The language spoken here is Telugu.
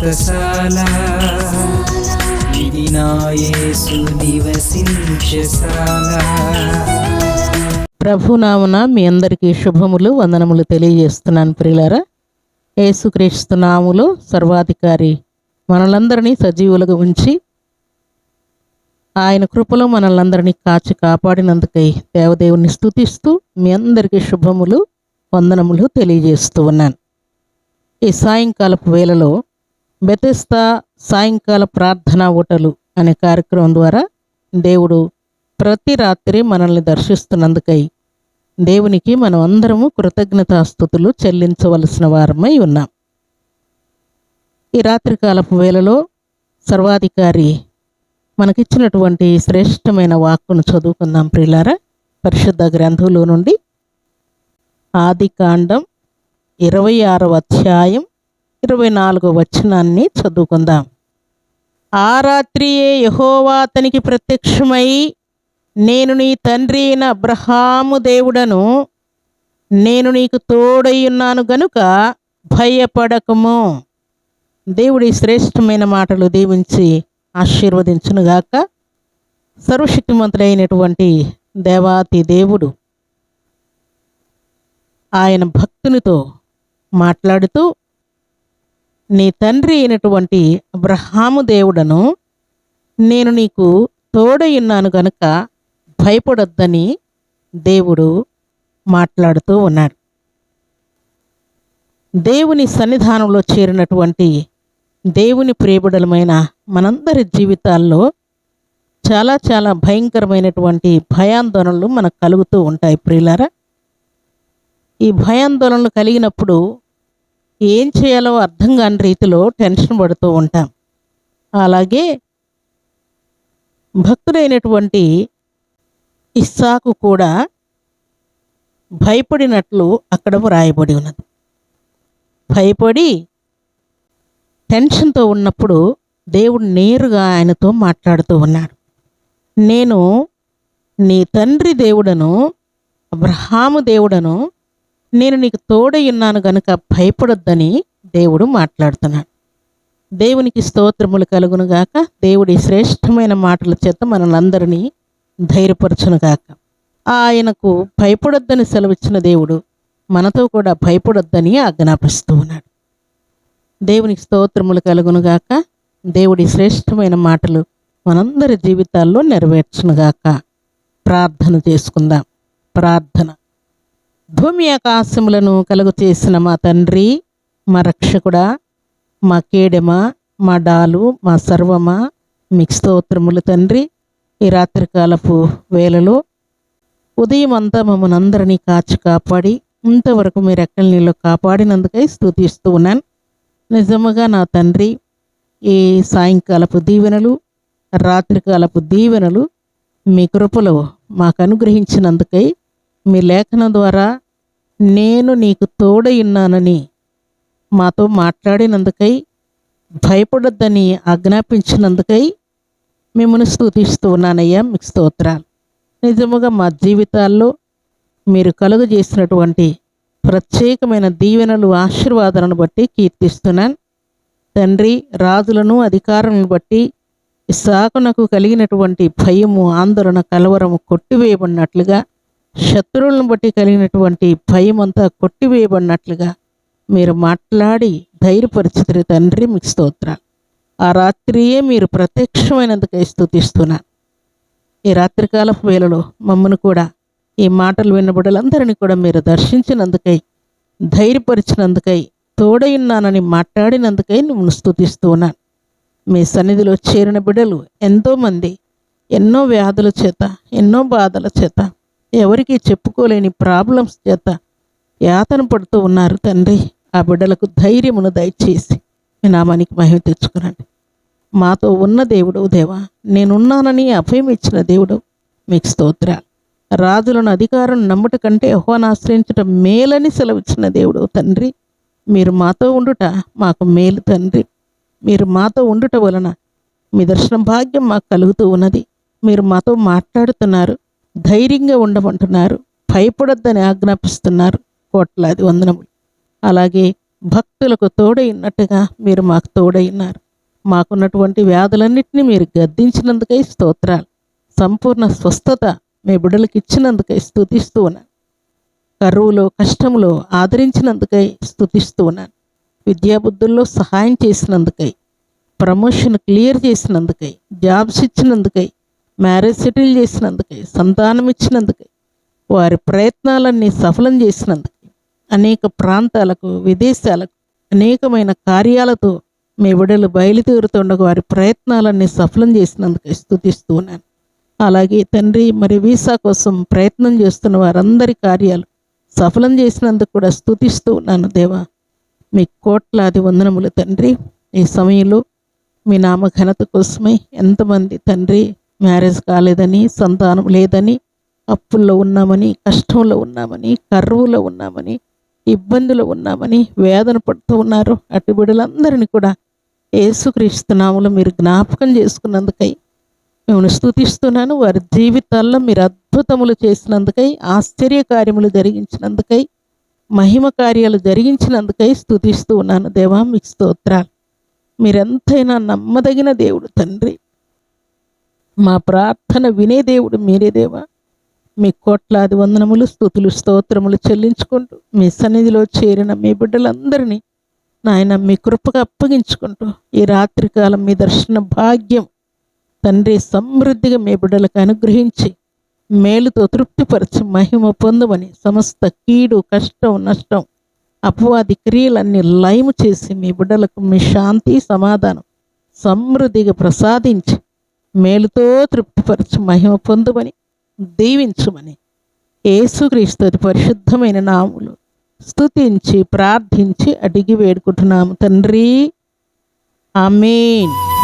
వ్రతశాల ఇది నివసించశాల ప్రభునామున మీ అందరికీ శుభములు వందనములు తెలియజేస్తున్నాను ప్రియులారా. యేసుక్రీస్తు నాములో సర్వాధికారి మనలందరినీ సజీవులుగా ఉంచి ఆయన కృపలో మనల్ందరినీ కాచి కాపాడినందుకై దేవదేవుని స్థుతిస్తూ మీ అందరికీ శుభములు వందనములు తెలియజేస్తూ ఉన్నాను. ఈ సాయంకాలపు వేళలో బెతిస్తా సాయంకాల ప్రార్థన ఓటలు అనే కార్యక్రమం ద్వారా దేవుడు ప్రతి రాత్రి మనల్ని దర్శిస్తున్నందుకై దేవునికి మనం అందరము కృతజ్ఞతాస్థుతులు చెల్లించవలసిన వారమై ఉన్నాం. ఈ రాత్రికాలపు వేళలో సర్వాధికారి మనకిచ్చినటువంటి శ్రేష్టమైన వాక్కును చదువుకుందాం ప్రియులారా. పరిశుద్ధ గ్రంథంలో నుండి ఆది కాండం ఇరవై ఆరవ అధ్యాయం ఇరవై నాలుగో వచనాన్ని చదువుకుందాం. ఆ రాత్రియే యహోవా అతనికి ప్రత్యక్షమై నేను నీ తండ్రి అయిన అబ్రహాము దేవుడను నేను నీకు తోడై ఉన్నాను గనుక భయపడకము. దేవుడి శ్రేష్టమైన మాటలు దీవించి ఆశీర్వదించునుగాక. సర్వశక్తిమంతుడైనటువంటి దేవాతి దేవుడు ఆయన భక్తునితో మాట్లాడుతూ నీ తండ్రి అయినటువంటి అబ్రహాము దేవుడను నేను నీకు తోడయున్నాను గనుక భయపడొద్దని దేవుడు మాట్లాడుతూ ఉన్నాడు. దేవుని సన్నిధానంలో చేరినటువంటి దేవుని ప్రియబుడలమైన మనందరి జీవితాల్లో చాలా చాలా భయంకరమైనటువంటి భయాందోళనలు మనకు కలుగుతూ ఉంటాయి ప్రియులారా. ఈ భయాందోళనలు కలిగినప్పుడు ఏం చేయాలో అర్థం కాని రీతిలో టెన్షన్ పడుతూ ఉంటాం. అలాగే భక్తుడైనటువంటి ఇస్సాకు కూడా భయపడినట్లు అక్కడ వ్రాయబడి ఉన్నది. భయపడి టెన్షన్తో ఉన్నప్పుడు దేవుడు నేరుగా ఆయనతో మాట్లాడుతూ ఉన్నాడు. నేను నీ తండ్రి దేవుడను అబ్రహాము దేవుడను నేను నీకు తోడై ఉన్నాను గనుక భయపడొద్దని దేవుడు మాట్లాడుతున్నాడు. దేవునికి స్తోత్రములు కలుగునుగాక దేవుడి శ్రేష్టమైన మాటల చేత మనలందరినీ ధైర్యపరచునుగాక. ఆయనకు భయపడొద్దని సెలవిచ్చిన దేవుడు మనతో కూడా భయపడొద్దని ఆజ్ఞాపిస్తూ ఉన్నాడు. దేవునికి స్తోత్రములు కలుగునుగాక దేవుడి శ్రేష్టమైన మాటలు మనందరి జీవితాల్లో నెరవేర్చునుగాక. ప్రార్థన చేసుకుందాం. ప్రార్థన. భూమి ఆకాశములను కలుగు చేసిన మా తండ్రి మా రక్షకుడా మా కేడెమ మా డాలు మా సర్వమ మీకు స్తోత్రములు తండ్రి. ఈ రాత్రికాలపు వేళలో ఉదయం అంతా మమ్మల్ని అందరినీ కాచి కాపాడి ఇంతవరకు మీరు ఎక్కడ నీళ్ళు కాపాడినందుకై స్థుతిస్తూ ఉన్నాను. నిజముగా నా తండ్రి ఈ సాయంకాలపు దీవెనలు రాత్రికాలపు దీవెనలు మీ కృపలో మాకు అనుగ్రహించినందుకై మీ లేఖనం ద్వారా నేను నీకు తోడయున్నానని మాతో మాట్లాడినందుకై భయపడొద్దని ఆజ్ఞాపించినందుకై మిమ్మల్ని స్థుతిస్తూ ఉన్నానయ్యా మీకు స్తోత్రాలు. నిజముగా మా జీవితాల్లో మీరు కలుగజేసినటువంటి ప్రత్యేకమైన దీవెనలు ఆశీర్వాదాలను బట్టి కీర్తిస్తున్నాను. తండ్రి రాజులను అధికారులను బట్టి ఇసాకునకు కలిగినటువంటి భయము ఆందోళన కలవరము కొట్టివేయబడినట్లుగా శత్రువులను బట్టి కలిగినటువంటి భయం అంతా కొట్టివేయబడినట్లుగా మీరు మాట్లాడి ధైర్యపరిచితిరి తండ్రి మీకు స్తోత్రాలు. ఆ రాత్రియే మీరు ప్రత్యక్షమైనందుకై స్థుతిస్తున్నాను ఈ రాత్రికాలపు వేళలో మమ్మను కూడా ఈ మాటలు విన్నబడలందరినీ కూడా మీరు దర్శించినందుకై ధైర్యపరిచినందుకై తోడయున్నానని మాట్లాడినందుకై నువ్వు స్థుతిస్తున్నాను మీ సన్నిధిలో చేరిన బిడ్డలు ఎంతోమంది ఎన్నో వ్యాధుల చేత ఎన్నో బాధల చేత ఎవరికి చెప్పుకోలేని ప్రాబ్లమ్స్ చేత యాతన పడుతూ ఉన్నారు తండ్రి. ఆ బిడ్డలకు ధైర్యమును దయచేసి మీ నామానికి మహిమ తెచ్చుకునండి. మాతో ఉన్న దేవుడు దేవా. నేనున్నానని అభయం ఇచ్చిన దేవుడు మీకు స్తోత్రాలు. రాజులను అధికారం నమ్ముట కంటే యెహోవాను ఆశ్రయించటం మేలని సెలవిచ్చిన దేవుడు తండ్రి. మీరు మాతో ఉండుట మాకు మేలు తండ్రి. మీరు మాతో ఉండుట వలన మీ దర్శన భాగ్యం మాకు కలుగుతూ ఉన్నది. మీరు మాతో మాట్లాడుతున్నారు. ధైర్యంగా ఉండమంటున్నారు. భయపడొద్దని ఆజ్ఞాపిస్తున్నారు కోట్లాది వందనములు. అలాగే భక్తులకు తోడైనట్టుగా మీరు మాకు తోడైనారు మాకున్నటువంటి వ్యాధులన్నింటినీ మీరు గద్దించినందుకై స్తోత్రాలు. సంపూర్ణ స్వస్థత మీ బిడ్డలకు ఇచ్చినందుకై స్థుతిస్తూ ఉన్నాను. కరువులో కష్టంలో ఆదరించినందుకై స్థుతిస్తూ ఉన్నాను. విద్యాబుద్ధుల్లో సహాయం చేసినందుకై ప్రమోషన్ క్లియర్ చేసినందుకై జాబ్స్ ఇచ్చినందుకై మ్యారేజ్ సెటిల్ చేసినందుకై సంతానం ఇచ్చినందుకై వారి ప్రయత్నాలన్నీ సఫలం చేసినందుకై అనేక ప్రాంతాలకు విదేశాలకు అనేకమైన కార్యాలతో మీ బిడ్డలు బయలుదేరుతుండగా వారి ప్రయత్నాలన్నీ సఫలం చేసినందుకు స్థుతిస్తూ ఉన్నాను. అలాగే తండ్రి మరి వీసా కోసం ప్రయత్నం చేస్తున్న వారందరి కార్యాలు సఫలం చేసినందుకు కూడా స్థుతిస్తూ ఉన్నాను దేవా. మీ కోట్లాది వందనములు తండ్రి ఈ సమయంలో మీ నామ ఘనత కోసమై ఎంతమంది తండ్రి మ్యారేజ్ కాలేదని సంతానం లేదని అప్పుల్లో ఉన్నామని కష్టంలో ఉన్నామని కరువులో ఉన్నామని ఇబ్బందులు ఉన్నామని వేదన పడుతూ ఉన్నారు. అటు బిడ్డలందరినీ కూడా ఏసుక్రీస్తునాములు మీరు జ్ఞాపకం చేసుకున్నందుకై మిమ్మల్ని స్థుతిస్తున్నాను వారి జీవితాల్లో మీరు అద్భుతములు చేసినందుకై ఆశ్చర్య కార్యములు జరిగించినందుకై మహిమ కార్యాలు జరిగించినందుకై స్థుతిస్తూ ఉన్నాను. దేవా మీకు స్తోత్రాలు. మీరెంతైనా నమ్మదగిన దేవుడు తండ్రి. మా ప్రార్థన వినే దేవుడు మీరే దేవా. మీ కోట్లాది వందనములు స్తుతులు స్తోత్రములు చెల్లించుకుంటూ మీ సన్నిధిలో చేరిన మీ బిడ్డలందరినీ నాయన మీ కృపగా అప్పగించుకుంటూ ఈ రాత్రికాలం మీ దర్శన భాగ్యం తండ్రి సమృద్ధిగా మీ బిడ్డలకు అనుగ్రహించి మేలుతో తృప్తిపరిచి మహిమ పొందమని సమస్త కీడు కష్టం నష్టం అపవాది క్రియలన్నీ లయము చేసి మీ బిడ్డలకు మీ శాంతి సమాధానం సమృద్ధిగా ప్రసాదించి మేలుతో తృప్తిపరచు మహిమ పొందుమని దీవించుమని. యేసుక్రీస్తు పరిశుద్ధమైన నాములు. స్తుతించి ప్రార్థించి అడిగి వేడుకుంటున్నాము తండ్రి. ఆమెన్.